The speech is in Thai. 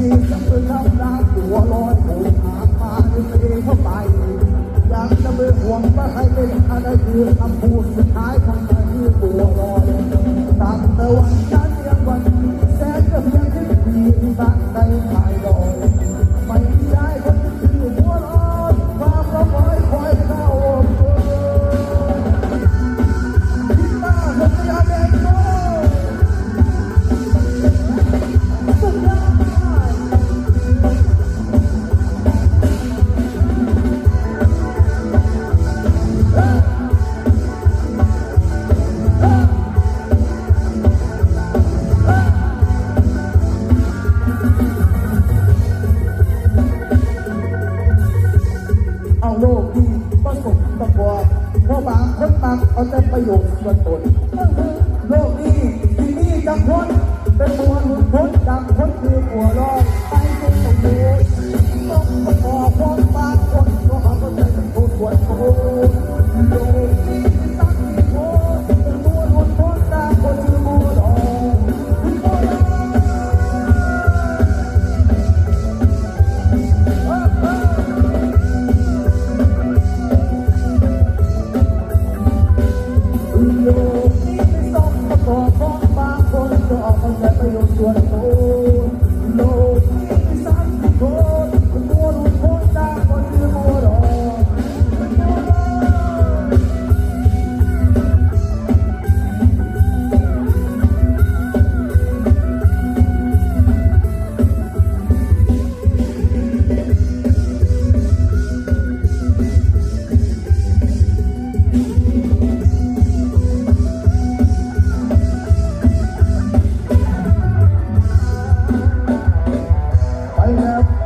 ทจะเปิดรับรักหัวร้อนหัวหาพาเองเข้าไปอยากจะไปห่วงว่าใครเป็นอะไรคือคำพูดสุดท้ายของ บางคนบางเอาแต่ประโยชน์ส่วนตนโลกนี้ที่นี่จะพ้นเป็นมวลพ้นจักพ้นคือหัวรอไป what a fool.